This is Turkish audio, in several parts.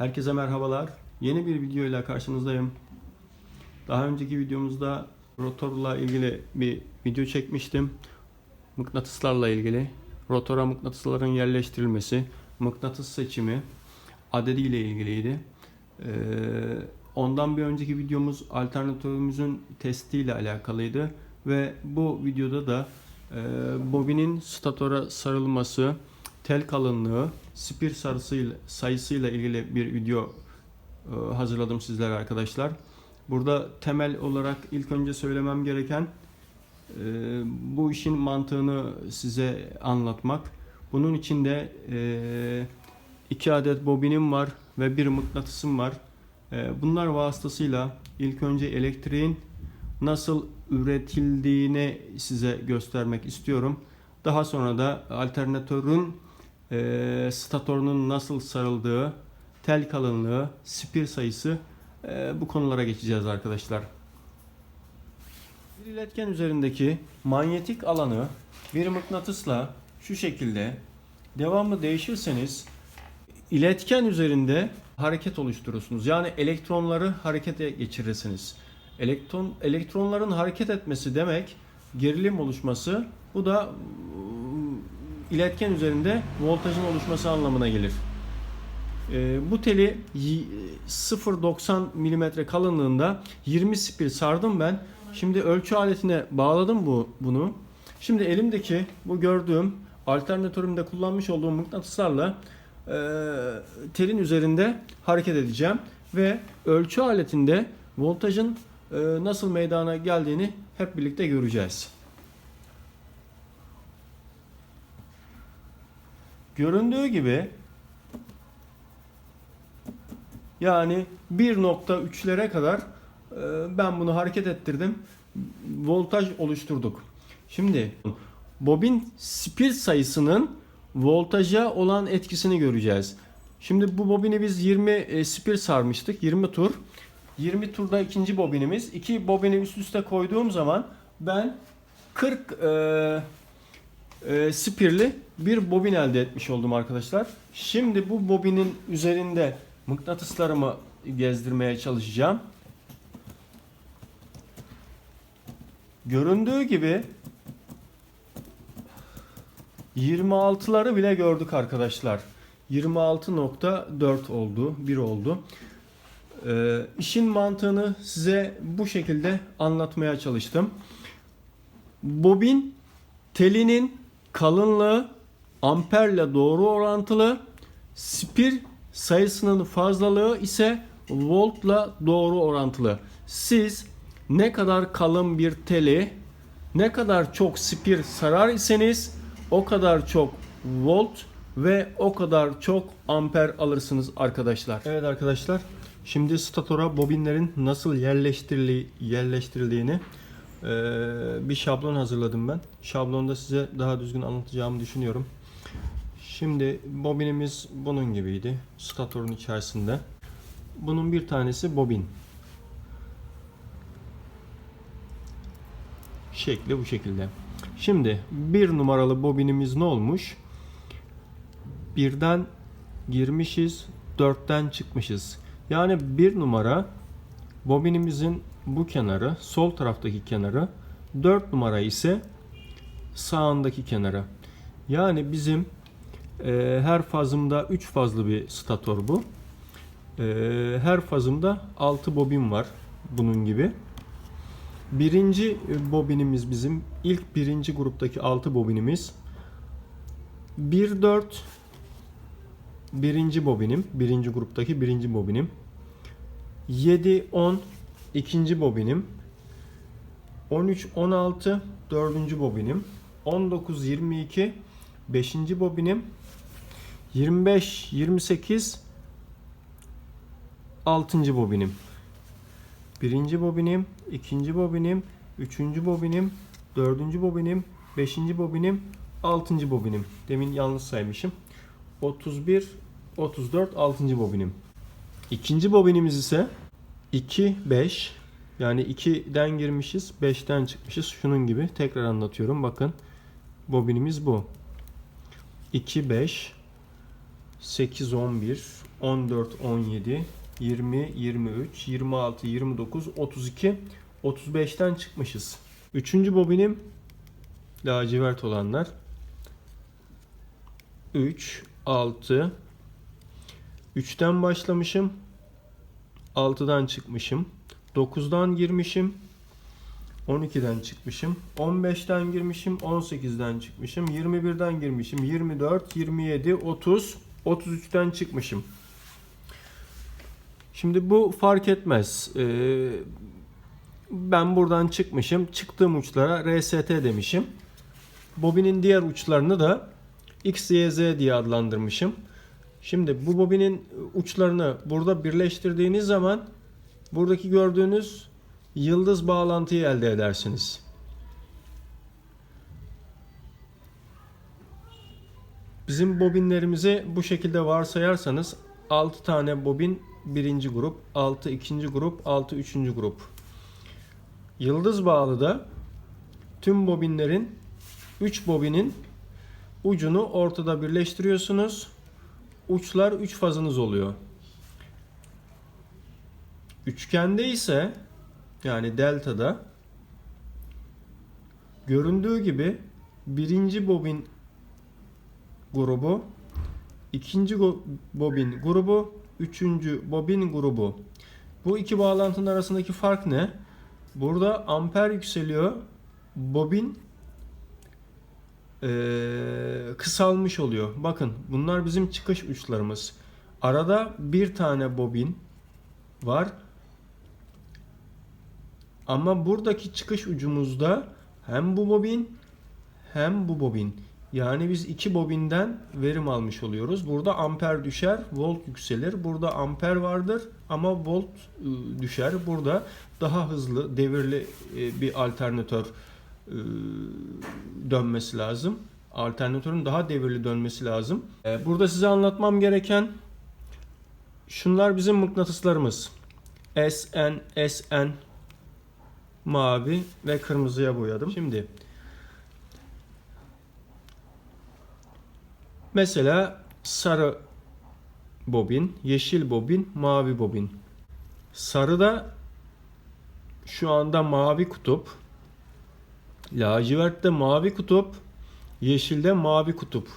Herkese merhabalar. Yeni bir video ile karşınızdayım. Daha önceki videomuzda rotorla ilgili bir video çekmiştim. Mıknatıslarla ilgili. Rotora mıknatısların yerleştirilmesi, mıknatıs seçimi adediyle ilgiliydi. Ee, ondan bir önceki videomuz alternatörümüzün testiyle alakalıydı. Ve bu videoda da e, bobinin statora sarılması, tel kalınlığı, spir sarısıyla, sayısıyla ilgili bir video e, hazırladım sizlere arkadaşlar. Burada temel olarak ilk önce söylemem gereken e, bu işin mantığını size anlatmak. Bunun içinde e, iki adet bobinim var ve bir mıknatısım var. Bunlar vasıtasıyla ilk önce elektriğin nasıl üretildiğini size göstermek istiyorum. Daha sonra da alternatörün e, statorunun nasıl sarıldığı, tel kalınlığı, spir sayısı e, bu konulara geçeceğiz arkadaşlar. Bir iletken üzerindeki manyetik alanı bir mıknatısla şu şekilde devamlı değişirseniz iletken üzerinde hareket oluşturursunuz. Yani elektronları harekete geçirirsiniz. Elektron elektronların hareket etmesi demek gerilim oluşması. Bu da iletken üzerinde voltajın oluşması anlamına gelir. Ee, bu teli y- 0.90 mm kalınlığında 20 spir sardım ben. Şimdi ölçü aletine bağladım bu bunu. Şimdi elimdeki bu gördüğüm alternatörümde kullanmış olduğum mıknatıslarla e, telin üzerinde hareket edeceğim ve ölçü aletinde voltajın e, nasıl meydana geldiğini hep birlikte göreceğiz. Göründüğü gibi yani 1.3'lere kadar e, ben bunu hareket ettirdim. Voltaj oluşturduk. Şimdi bobin spir sayısının voltaja olan etkisini göreceğiz. Şimdi bu bobini biz 20 e, spir sarmıştık. 20 tur. 20 turda ikinci bobinimiz. İki bobini üst üste koyduğum zaman ben 40 e, e, spirli bir bobin elde etmiş oldum arkadaşlar. Şimdi bu bobinin üzerinde mıknatıslarımı gezdirmeye çalışacağım. Göründüğü gibi 26'ları bile gördük arkadaşlar. 26.4 oldu, 1 oldu. Ee, işin mantığını size bu şekilde anlatmaya çalıştım. Bobin telinin kalınlığı amperle doğru orantılı. Spir sayısının fazlalığı ise voltla doğru orantılı. Siz ne kadar kalın bir teli ne kadar çok spir sarar iseniz o kadar çok volt ve o kadar çok amper alırsınız arkadaşlar. Evet arkadaşlar şimdi statora bobinlerin nasıl yerleştirildiğini bir şablon hazırladım ben. Şablonda size daha düzgün anlatacağımı düşünüyorum. Şimdi bobinimiz bunun gibiydi. Statorun içerisinde. Bunun bir tanesi bobin. Şekli bu şekilde. Şimdi bir numaralı bobinimiz ne olmuş? Birden girmişiz, dörtten çıkmışız. Yani bir numara bobinimizin bu kenarı, sol taraftaki kenarı, 4 numara ise sağındaki kenarı. Yani bizim e, her fazımda 3 fazlı bir stator bu. E, her fazımda 6 bobin var bunun gibi. Birinci bobinimiz bizim ilk birinci gruptaki 6 bobinimiz 1 4 birinci bobinim birinci gruptaki birinci bobinim 7 10 ikinci bobinim 13 16 dördüncü bobinim 19 22 beşinci bobinim 25 28 altıncı bobinim Birinci bobinim, ikinci bobinim, üçüncü bobinim, dördüncü bobinim, beşinci bobinim, altıncı bobinim. Demin yanlış saymışım. 31, 34, altıncı bobinim. İkinci bobinimiz ise 2, 5. Yani 2'den girmişiz, 5'ten çıkmışız. Şunun gibi. Tekrar anlatıyorum. Bakın. Bobinimiz bu. 2, 5, 8, 11, 14, 17, 20, 23, 26, 29, 32, 35'ten çıkmışız. Üçüncü bobinim lacivert olanlar. 3, 6, 3'ten başlamışım. 6'dan çıkmışım. 9'dan girmişim. 12'den çıkmışım. 15'ten girmişim. 18'den çıkmışım. 21'den girmişim. 24, 27, 30, 33'ten çıkmışım. Şimdi bu fark etmez. Ee, ben buradan çıkmışım. Çıktığım uçlara RST demişim. Bobinin diğer uçlarını da X, Y, Z diye adlandırmışım. Şimdi bu bobinin uçlarını burada birleştirdiğiniz zaman buradaki gördüğünüz yıldız bağlantıyı elde edersiniz. Bizim bobinlerimizi bu şekilde varsayarsanız 6 tane bobin birinci grup, 6 ikinci grup, 6 üçüncü grup. Yıldız bağlı da tüm bobinlerin 3 bobinin ucunu ortada birleştiriyorsunuz. Uçlar 3 fazınız oluyor. Üçgende ise yani delta'da göründüğü gibi birinci bobin grubu, ikinci bobin grubu, üçüncü bobin grubu. Bu iki bağlantının arasındaki fark ne? Burada amper yükseliyor. Bobin eee, kısalmış oluyor. Bakın bunlar bizim çıkış uçlarımız. Arada bir tane bobin var. Ama buradaki çıkış ucumuzda hem bu bobin hem bu bobin. Yani biz iki bobinden verim almış oluyoruz. Burada amper düşer, volt yükselir. Burada amper vardır ama volt ı, düşer. Burada daha hızlı, devirli e, bir alternatör e, dönmesi lazım. Alternatörün daha devirli dönmesi lazım. E, Burada size anlatmam gereken şunlar bizim mıknatıslarımız. SN, SN, mavi ve kırmızıya boyadım. Şimdi mesela sarı bobin, yeşil bobin, mavi bobin. Sarıda şu anda mavi kutup, lacivertte mavi kutup, yeşilde mavi kutup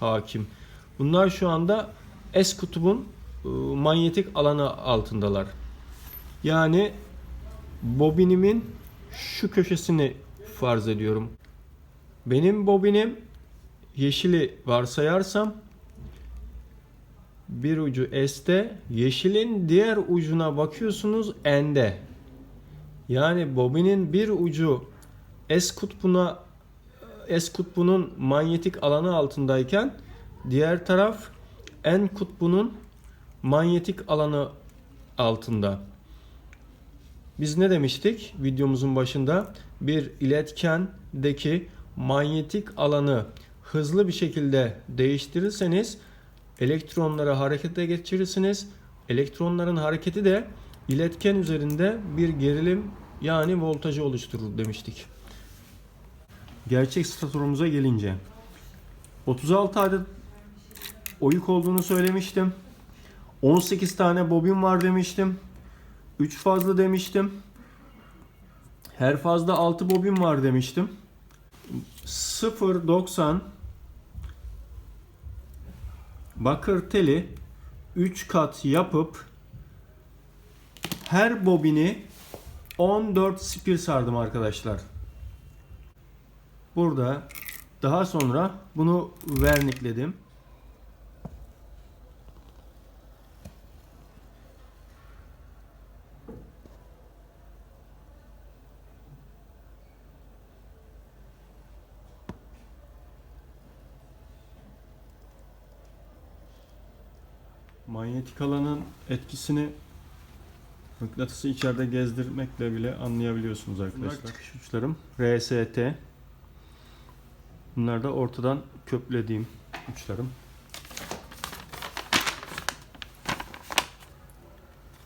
hakim. Bunlar şu anda S kutubun e, manyetik alanı altındalar. Yani bobinimin şu köşesini farz ediyorum. Benim bobinim yeşili varsayarsam bir ucu S'te, yeşilin diğer ucuna bakıyorsunuz N'de. Yani bobinin bir ucu S kutbuna S kutbunun manyetik alanı altındayken diğer taraf N kutbunun manyetik alanı altında. Biz ne demiştik videomuzun başında? Bir iletkendeki manyetik alanı hızlı bir şekilde değiştirirseniz elektronları harekete geçirirsiniz. Elektronların hareketi de iletken üzerinde bir gerilim yani voltajı oluşturur demiştik. Gerçek statorumuza gelince 36 adet oyuk olduğunu söylemiştim. 18 tane bobin var demiştim. 3 fazla demiştim. Her fazla 6 bobin var demiştim. 0.90 bakır teli 3 kat yapıp her bobini 14 spir sardım arkadaşlar. Burada daha sonra bunu vernikledim. Manyetik alanın etkisini mıknatısı içeride gezdirmekle bile anlayabiliyorsunuz arkadaşlar. Çıkış uçlarım. RST. Bunlar da ortadan köplediğim uçlarım.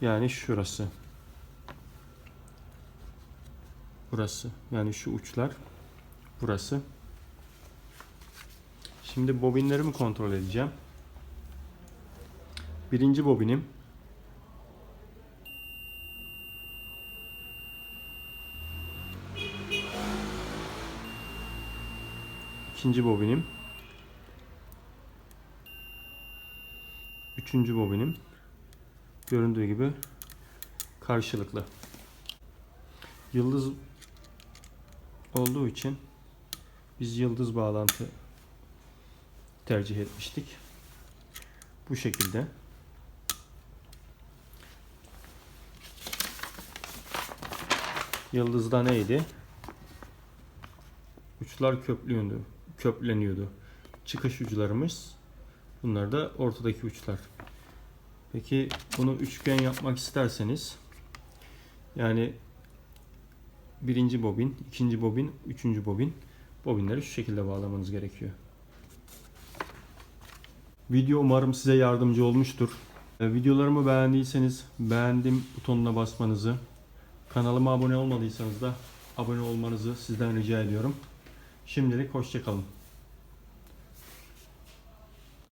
Yani şurası. Burası. Yani şu uçlar. Burası. Şimdi bobinlerimi kontrol edeceğim. Birinci bobinim. İkinci bobinim. Üçüncü bobinim. Göründüğü gibi karşılıklı. Yıldız olduğu için biz yıldız bağlantı tercih etmiştik. Bu şekilde. Yıldızda neydi? Uçlar köpleniyordu. Köpleniyordu. Çıkış uçlarımız. Bunlar da ortadaki uçlar. Peki bunu üçgen yapmak isterseniz yani birinci bobin, ikinci bobin, üçüncü bobin bobinleri şu şekilde bağlamanız gerekiyor. Video umarım size yardımcı olmuştur. Ee, Videolarımı beğendiyseniz beğendim butonuna basmanızı, kanalıma abone olmadıysanız da abone olmanızı sizden rica ediyorum. Şimdilik hoşçakalın.